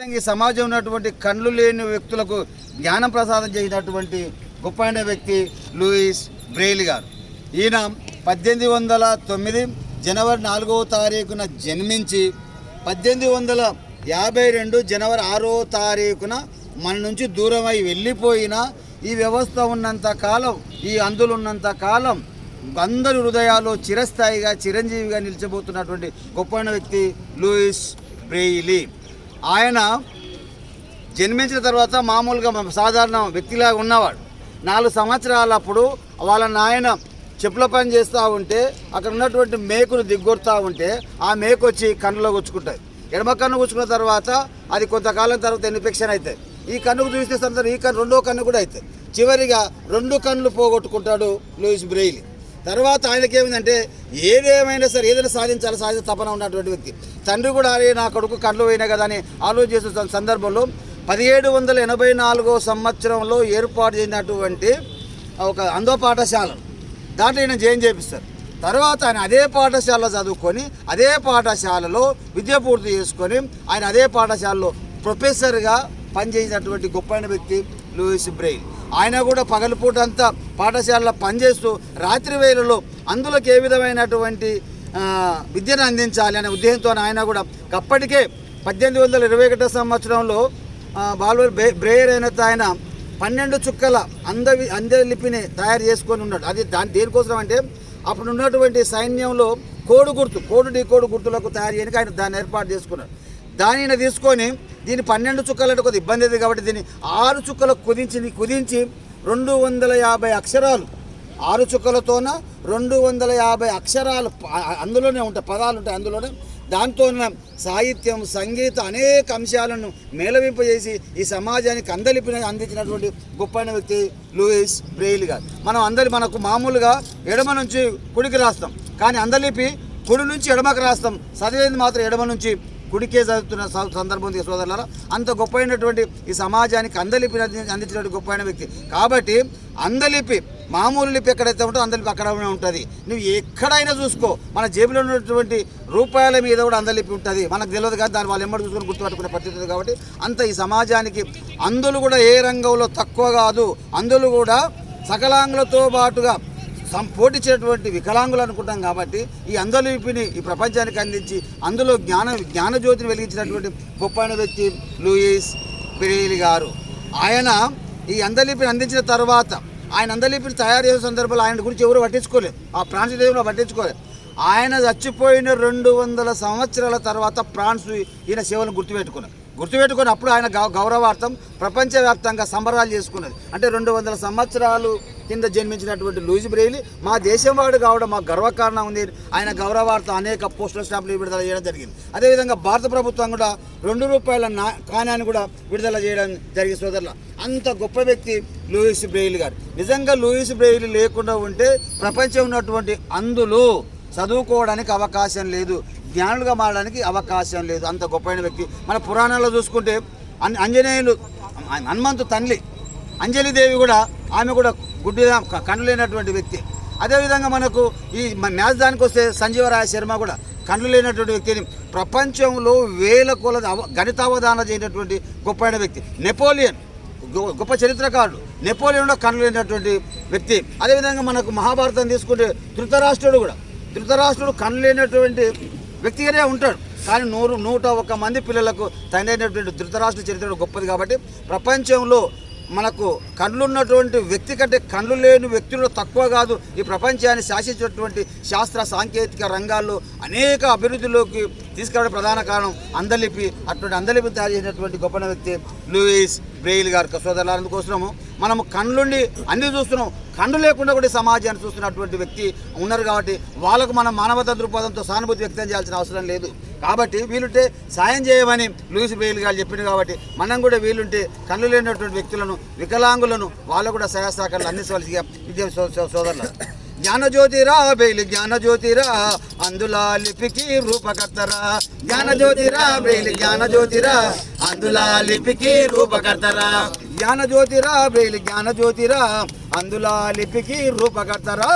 ఈ సమాజం ఉన్నటువంటి కళ్ళు లేని వ్యక్తులకు జ్ఞానం ప్రసాదం చేసినటువంటి గొప్పైన వ్యక్తి లూయిస్ బ్రెయిల్ గారు. ఈయన పద్దెనిమిది వందల తొమ్మిది జనవరి నాలుగవ తారీఖున జన్మించి పద్దెనిమిది వందల యాభై రెండు జనవరి ఆరో తారీఖున మన నుంచి దూరమై వెళ్ళిపోయిన ఈ వ్యవస్థ ఉన్నంత కాలం ఈ అందులు ఉన్నంత కాలం అందరి హృదయాలు చిరస్థాయిగా చిరంజీవిగా నిలిచబోతున్నటువంటి గొప్పైన వ్యక్తి లూయిస్ బ్రెయిలీ. ఆయన జన్మించిన తర్వాత మామూలుగా సాధారణ వ్యక్తిలాగా ఉన్నవాడు. నాలుగు సంవత్సరాలప్పుడు వాళ్ళ నాయన చెప్పుల పని చేస్తూ ఉంటే అక్కడ ఉన్నటువంటి మేకును దిగ్గొడుతూ ఉంటే ఆ మేకు వచ్చి కన్నులో గుచ్చుకుంటుంది. ఎడమ కన్ను గుచ్చుకున్న తర్వాత అది కొంతకాలం తర్వాత ఇన్ఫెక్షన్ అవుతుంది ఈ కన్నుకు చూస్తే సందర్భం ఈ కన్ను రెండో కన్ను కూడా అవుతుంది చివరిగా రెండు కన్నులు పోగొట్టుకుంటాడు లూయిస్ బ్రెయిలీ. తర్వాత ఆయనకి ఏమిందంటే ఏదేమైనా సరే ఏదైనా సాధించాలి సాధించ తపన ఉన్నటువంటి వ్యక్తి. తండ్రి కూడా అరే నా కొడుకు కళ్ళు పోయినా కదా అని ఆలోచన సందర్భంలో పదిహేడు వందల ఎనభై నాలుగో సంవత్సరంలో ఏర్పాటు చేసినటువంటి ఒక అందో పాఠశాల. దాంట్లో ఈయన జైన్ చేపిస్తారు. తర్వాత ఆయన అదే పాఠశాలలో చదువుకొని అదే పాఠశాలలో విద్య పూర్తి చేసుకొని ఆయన అదే పాఠశాలలో ప్రొఫెసర్గా పనిచేసినటువంటి గొప్పైన వ్యక్తి లూయిస్ బ్రెయిల్. ఆయన కూడా పగలపూట అంతా పాఠశాలలో పనిచేస్తూ రాత్రి వేళలో అందులోకి ఏ విధమైనటువంటి విద్యను అందించాలి అనే ఉద్దేశంతో ఆయన కూడా అప్పటికే పద్దెనిమిది వందల ఇరవై ఒకటో సంవత్సరంలో ఆ, బాల్వర్ బ్రే బ్రేయర్ అయిన ఆయన పన్నెండు చుక్కల అంద అందలిపిని తయారు చేసుకొని ఉన్నాడు. అది దాని దేనికోసం అంటే అప్పుడు ఉన్నటువంటి సైన్యంలో కోడు గుర్తు కోడు డీ కోడు గుర్తులకు తయారు చేయడానికి ఆయన దాన్ని ఏర్పాటు చేసుకున్నాడు. దానిని తీసుకొని దీన్ని పన్నెండు చుక్కలంటే కొద్ది కొద్దిగా ఇబ్బంది అవుతుంది కాబట్టి దీన్ని ఆరు చుక్కలకు కుదించి కుదించి రెండు వందల యాభై అక్షరాలు. ఆరు చుక్కలతోన రెండు వందల యాభై అక్షరాలు అందులోనే ఉంటాయి పదాలు ఉంటాయి అందులోనే. దాంతో సాహిత్యం సంగీతం అనేక అంశాలను మేళవింపజేసి ఈ సమాజానికి అందలిపిన అందించినటువంటి గొప్పైన వ్యక్తి లూయిస్ బ్రెయిల్ గారు. మనం అందరి మనకు మామూలుగా ఎడమ నుంచి కుడికి రాస్తాం. కానీ అందలిపి కుడి నుంచి ఎడమకు రాస్తాం. చదివేది మాత్రం ఎడమ నుంచి కుడికే చదువుతున్న స- సందర్భం ఉంది సోదరులారా. అంత గొప్పైనటువంటి ఈ సమాజానికి అందలిపి అందించినటువంటి గొప్పైన వ్యక్తి. కాబట్టి అందలిపి మామూలు లిపి ఎక్కడైతే ఉంటుందో అందలిపి అక్కడనే ఉంటుంది. నువ్వు ఎక్కడైనా చూసుకో మన జేబులో ఉన్నటువంటి రూపాయల మీద కూడా అందలిపి ఉంటుంది. మనకు తెలియదు కానీ దాని వాళ్ళు ఎమ్మడి చూసుకొని గుర్తుపట్టుకునే పరిస్థితి ఉంది కాబట్టి అంత ఈ సమాజానికి అందులు కూడా ఏ రంగంలో తక్కువ కాదు. అందులు కూడా సకలాంగులతో పాటుగా పోటీ చేసేటువంటి వికలాంగులు అనుకుంటాం కాబట్టి ఈ అందలిపిని ఈ ప్రపంచానికి అందించి అందులో జ్ఞాన జ్ఞానజ్యోతిని వెలిగించినటువంటి గొప్పైన వ్యక్తి లూయిస్ పిరేలి గారు. ఆయన ఈ అందలిపిని అందించిన తర్వాత ఆయన అందలిపిని తయారు చేసే సందర్భంలో ఆయన గురించి ఎవరు పట్టించుకోలేదు. ఆ ఫ్రాన్స్ దేవుడు పట్టించుకోలేదు. ఆయన చచ్చిపోయిన రెండు వందల సంవత్సరాల తర్వాత ఫ్రాన్స్ ఈయన సేవలను గుర్తుపెట్టుకున్నారు. గుర్తుపెట్టుకుని అప్పుడు ఆయన గౌ గౌరవార్థం ప్రపంచవ్యాప్తంగా సంబరాలు చేసుకున్నది. అంటే రెండు వందల సంవత్సరాలు కింద జన్మించినటువంటి లూయిస్ బ్రెయిలీ మా దేశం వాడు కావడం మాకు గర్వకారణం ఉంది. ఆయన గౌరవార్థం అనేక పోస్టల్ స్టాంపులు విడుదల చేయడం జరిగింది. అదేవిధంగా భారత ప్రభుత్వం కూడా రెండు రూపాయల నా కాణాన్ని కూడా విడుదల చేయడం జరిగింది సోదరుల. అంత గొప్ప వ్యక్తి లూయిస్ బ్రెయిల్ గారు. నిజంగా లూయిస్ బ్రెయిల్ లేకుండా ఉంటే ప్రపంచం ఉన్నటువంటి అందులో చదువుకోవడానికి అవకాశం లేదు. జ్ఞానులుగా మారడానికి అవకాశం లేదు. అంత గొప్పైన వ్యక్తి. మన పురాణాల్లో చూసుకుంటే అంజనేయులు హనుమంతు తల్లి అంజలిదేవి కూడా ఆమె కూడా గుడ్డి కన్ను లేనటువంటి వ్యక్తి. అదేవిధంగా మనకు ఈ మన మ్యాచ్ దానికి వస్తే సంజీవరాయ శర్మ కూడా కళ్ళు లేనటువంటి వ్యక్తిని ప్రపంచంలో వేల కొలది అవ గణితావధాన చేయనటువంటి గొప్పైన వ్యక్తి. నెపోలియన్ గొ- గొప్ప చరిత్రకారుడు. నెపోలియన్ కూడా కళ్ళు లేనటువంటి వ్యక్తి. అదేవిధంగా మనకు మహాభారతం తీసుకుంటే ధృతరాష్ట్రుడు కూడా. ధృతరాష్ట్రుడు కళ్ళు లేనటువంటి వ్యక్తిగానే ఉంటాడు. కానీ నూరు నూట ఒక్క మంది పిల్లలకు తండ్రి అయినటువంటి ధృతరాష్ట్ర చరిత్ర గొప్పది కాబట్టి ప్రపంచంలో మనకు కళ్ళున్నటువంటి వ్యక్తి కంటే కళ్ళు లేని వ్యక్తులు తక్కువ కాదు. ఈ ప్రపంచాన్ని శాసించినటువంటి శాస్త్ర సాంకేతిక రంగాల్లో అనేక అభివృద్ధిలోకి తీసుకురావడం ప్రధాన కారణం అందలిపి అటువంటి అందలిపి తయారు చేసినటువంటి గొప్ప వ్యక్తి లూయిస్ బ్రెయిల్ గారు సోదరులు అందుకోసము మనము కళ్ళుండి అన్ని చూస్తున్నాం. కళ్ళు లేకుండా కూడా సమాజాన్ని చూస్తున్నటువంటి వ్యక్తి ఉన్నారు కాబట్టి వాళ్ళకు మనం మానవతా దృక్పథంతో సానుభూతి వ్యక్తం చేయాల్సిన అవసరం లేదు. కాబట్టి వీలుంటే సాయం చేయమని లూయిస్ బ్రెయిల్ గారు చెప్పింది కాబట్టి మనం కూడా వీలుంటే కళ్ళు లేనటువంటి వ్యక్తులను వికలాంగులను వాళ్ళు కూడా సహాయ సహకారాలు అందించవలసిగా విద్య సోదరులు జ్ఞానజ్యోతిరా బేలి జ్ఞానజ్యోతిరా అందులా లిపికి రూపకర్తరా. జ్ఞానజ్యోతిరా బేలి జ్ఞానజ్యోతిరా అందులా లిపికి రూపకర్తరా. జ్ఞానజ్యోతిరా బేలి జ్ఞానజ్యోతిరా అందులా లిపికి రూపకర్తరా.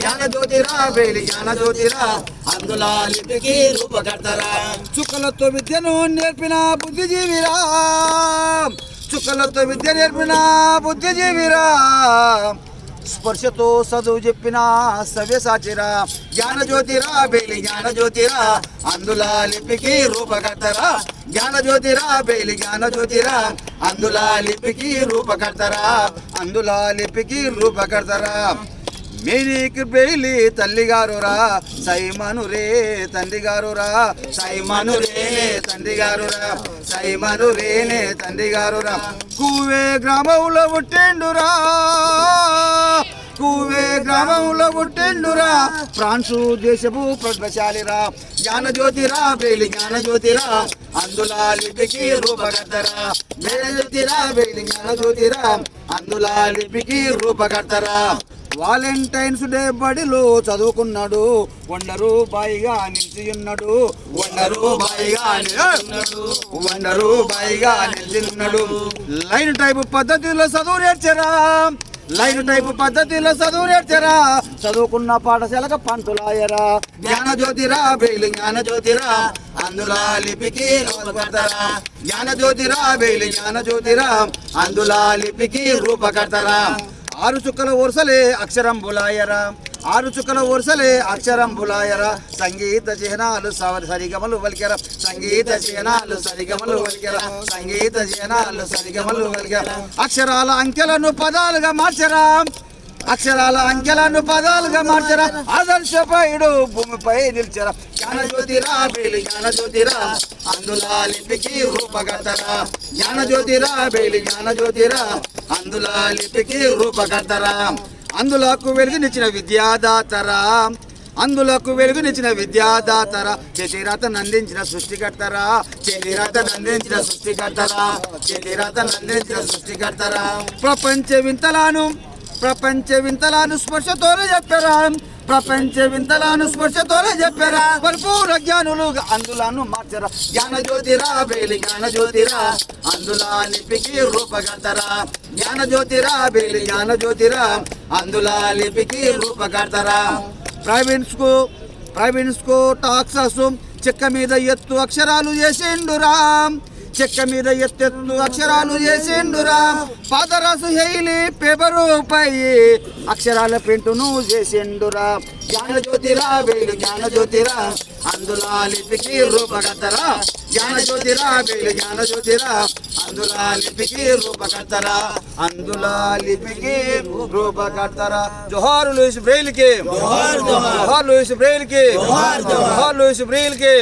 జ్ఞానజ్యోతిరా బేలి జ్ఞానజ్యోతిరా అందులా లిపికి రూపకర్తరా. చుక్కలతో విద్యను నేర్పిన బుద్ధిజీవిరా. చుక్కలతో విద్య నేర్పిన బుద్ధిజీవిరా. స్పర్శతో చదువు చెప్పిన సవ్యసాచిరా జ్ఞానజ్యోతిరా బేలి జ్ఞానజ్యోతిరా అందులా లిపికి రూపకర్తరా. జ్ఞానజ్యోతిరా బేలి జ్ఞానజ్యోతిరా అందులా లిపికి రూపకర్తరా. అందులా లిపికి రూపకర్తరా. మేరీకి బేలి తల్లిగారురా. సైమను రే తండ్రి గారురా సైమను రే తండ్రి గారురా సైమను రేనే తండ్రి గారురా కూవే గ్రామంలో పుట్టిండురా. గ్రామంలో పుట్టిండురా. ఫ్రాన్సు దేశపు ప్రజ్ఞశాలిరా. జ్ఞానజ్యోతిరా బేలి జ్ఞానజ్యోతిరా. అందులా లిపికి రూపకర్తరా. జ్ఞానజ్యోతిరా బేలి జ్ఞానజ్యోతిరా. అందులా లిపికి రూపకర్తరా. వాలెంటైన్స్ డే బడిలో చదువుకున్నాడు. వండరు బాయిగా నిలిచి ఉన్నాడు వండరు బాయిగా నిలిచిన్నాడు వండరు బాయిగా నిలిచి ఉన్నాడు లైన్ టైప్ పద్ధతిలో చదువు నేర్చరా. లైన్ టైప్ పద్ధతిలో చదువు నేర్చరా. చదువుకున్న పాఠశాలకు పంతులాయరా జ్ఞాన జ్యోతిరా బేలి జ్ఞాన జ్యోతిరా. అందులా లిపికి రూపకర్తరా. జ్ఞాన జ్యోతిరా బేలి జ్ఞాన జ్యోతిరా. అందులా లిపికి రూపకర్తరా. ఆరు చుక్కల వరుసలే అక్షరం బులాయరా ఆరు చుక్కల వరుసలే అక్షరం బులాయరా సంగీత చిహ్నాలు సవరి సరిగమలు వలికెర. సంగీత చిహ్నాలు సరిగమలు వలికెర. సంగీత చిహ్నాలు సరిగమలు వలికెర. అక్షరాల అంకెలను పదాలుగా మార్చరా. అక్షరాల అంకెలను పదాలుగా మార్చరా. ఆదర్శపైడు భూమిపై నిల్చరా. జ్ఞానజ్యోతిరా బేలి జ్ఞానజ్యోతిరా. అందులా లిపికి రూపకర్తరా. జ్ఞానజ్యోతిరా బేలి జ్ఞానజ్యోతిరా. అందులా లిపికి రూపకర్తరా. అందులకు వెలుగునిచ్చిన విద్యాదాతరా. అందులకు వెలుగునిచ్చిన విద్యాదాతరా. చేతిరాతను నందించిన సృష్టికర్తరా. చేతిరాత నందించిన సృష్టికర్తరా. చేతిరాతను నందించిన సృష్టికర్తరా. ప్రపంచ వింతలాను ప్రపంచ వింతలాను స్పర్శతోనే చెప్పరా? ప్రపంచ వింతలాను స్పర్శతోనే చెప్పారా? పరిపూర్ణ జ్ఞానులు అందులను మార్చరా. జ్ఞాన జ్యోతిరా బేలి జ్ఞాన జ్యోతిరా అందులా లిపికి రూపకర్తరా. జ్ఞాన జ్యోతిరా బేలి జ్ఞాన జ్యోతిరా అందులా లిపికి రూపకర్తరా. ప్రావిన్స్కు ప్రావిన్స్కు టాక్సస్ చెక్క మీద ఎత్తు అక్షరాలు చేసిండురా చెక్క మీద ఎత్తెత్తు అక్షరాలు చేసిండురా. పాదరాసు హెయిలి పేపరు పై అక్షరాల పెంటును చేసిండురా. జ్ఞాన జ్యోతిరా వేలు జ్ఞాన జ్యోతిరా అందులా లిపికి రూపకర్తరా. జ్ఞాన జ్యోతిరా వేలు జ్ఞాన జ్యోతిరా అందులా లిపికి రూపకర్తరా. అందులా లిపికి రూపకర్తరా. జోహార్ లూయిస్ బ్రెయిల్కి జోహార్. లూయిస్ బ్రెయిల్కి జోహార్. లూయిస్ బ్రెయిల్కి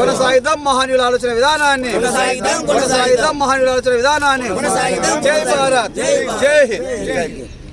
కొనసాగిద్దాం మహనీయుల ఆలోచన విధానాన్ని. కొనసాగిద్దాం. మహనీయుల ఆలోచన విధానాన్ని. జై భారత్. జై హింద్.